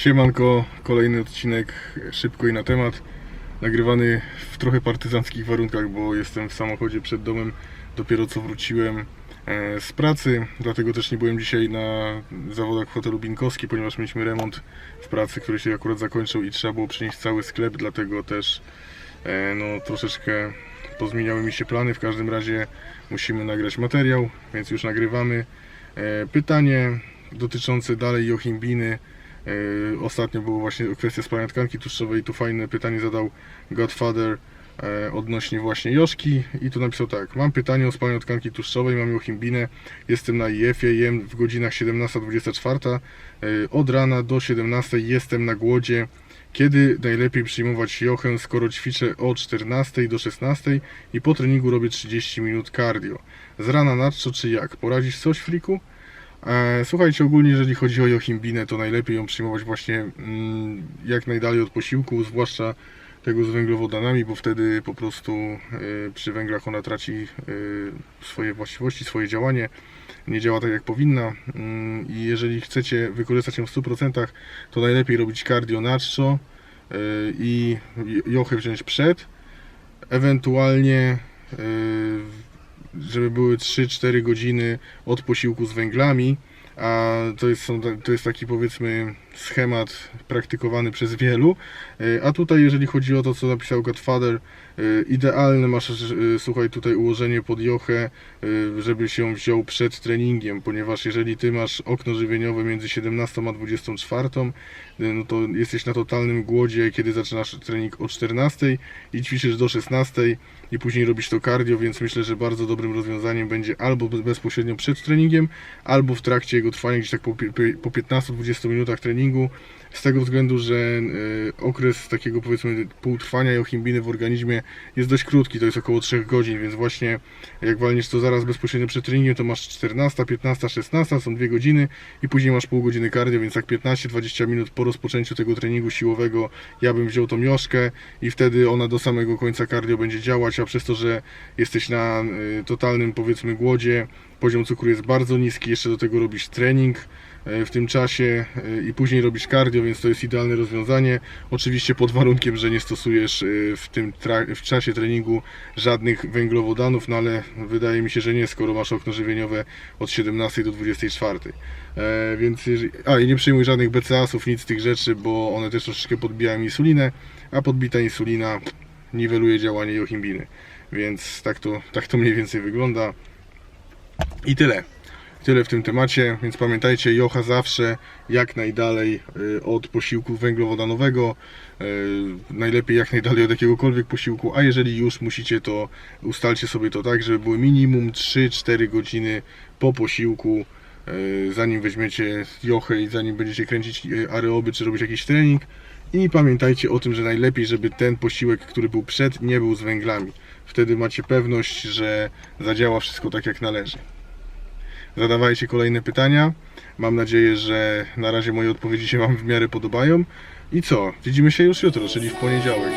Siemanko, kolejny odcinek szybko i na temat. Nagrywany w trochę partyzanckich warunkach, bo jestem w samochodzie przed domem. Dopiero co wróciłem e, z pracy, dlatego też nie byłem dzisiaj na zawodach w hotelu Binkowski, ponieważ mieliśmy remont w pracy, który się akurat zakończył i trzeba było przynieść cały sklep, dlatego też e, no, troszeczkę pozmieniały mi się plany. W każdym razie musimy nagrać materiał, więc już nagrywamy. E, Pytanie dotyczące dalej Jochimbiny. E, Ostatnio było właśnie kwestia spalania tkanki tłuszczowej. Tu fajne pytanie zadał Godfather e, odnośnie właśnie Joszki i tu napisał tak. Mam pytanie o spalaniu tkanki tłuszczowej, mam Jochimbinę, jestem na IF-ie, jem w godzinach 17-24. E, Od rana do 17 jestem na głodzie. Kiedy najlepiej przyjmować jochę, skoro ćwiczę o 14 do 16 i po treningu robię 30 minut cardio? Z rana na czy jak? Poradzisz coś, friku? E, Słuchajcie, ogólnie jeżeli chodzi o jochimbinę, to najlepiej ją przyjmować właśnie mm, jak najdalej od posiłku, zwłaszcza tego z węglowodanami, bo wtedy po prostu e, przy węglach ona traci e, swoje właściwości, swoje działanie, nie działa tak jak powinna. Mm, i jeżeli chcecie wykorzystać ją w 100%, to najlepiej robić cardio na e, i jochę wziąć przed, ewentualnie żeby były 3-4 godziny od posiłku z węglami, a to jest, to jest taki powiedzmy schemat praktykowany przez wielu. E, A tutaj jeżeli chodzi o to, co napisał Godfather, e, idealne masz, e, słuchaj, tutaj ułożenie pod jochę, żeby się wziął przed treningiem, ponieważ jeżeli ty masz okno żywieniowe między 17 a 24, e, no to jesteś na totalnym głodzie, kiedy zaczynasz trening o 14 i ćwiczysz do 16 i później robisz to cardio, więc myślę, że bardzo dobrym rozwiązaniem będzie albo bez- bezpośrednio przed treningiem, albo w trakcie jego trwania, gdzieś tak po 15-20 minutach treningu, z tego względu, że e, okres takiego powiedzmy półtrwania jochimbiny w organizmie jest dość krótki, to jest około 3 godzin, więc właśnie jak walniesz to zaraz bezpośrednio przed treningiem, to masz 14, 15, 16, są 2 godziny i później masz pół godziny cardio, więc tak 15-20 minut po rozpoczęciu tego treningu siłowego ja bym wziął tą mioszkę i wtedy ona do samego końca cardio będzie działać, a przez to, że jesteś na y, totalnym powiedzmy głodzie, poziom cukru jest bardzo niski, jeszcze do tego robisz trening y, w tym czasie i później robisz cardio, więc to jest idealne rozwiązanie. Oczywiście pod warunkiem, że nie stosujesz y, w tym w czasie treningu żadnych węglowodanów, no ale wydaje mi się, że nie, skoro masz okno żywieniowe od 17 do 24. E, więc jeżeli, a i nie przyjmuj żadnych BCA-sów, nic z tych rzeczy, bo one też troszeczkę podbijają insulinę, a podbita insulina niweluje działanie jochimbiny. Więc tak to, tak to mniej więcej wygląda. I tyle. Tyle w tym temacie, więc pamiętajcie, jocha zawsze jak najdalej y, od posiłku węglowodanowego, y, najlepiej jak najdalej od jakiegokolwiek posiłku, a jeżeli już musicie, to ustalcie sobie to tak, żeby były minimum 3-4 godziny po posiłku, y, zanim weźmiecie jochę i zanim będziecie kręcić y, aeroby czy robić jakiś trening. I pamiętajcie o tym, że najlepiej, żeby ten posiłek, który był przed, nie był z węglami. Wtedy macie pewność, że zadziała wszystko tak jak należy. Zadawajcie kolejne pytania. Mam nadzieję, że na razie moje odpowiedzi się Wam w miarę podobają. I co? Widzimy się już jutro, czyli w poniedziałek.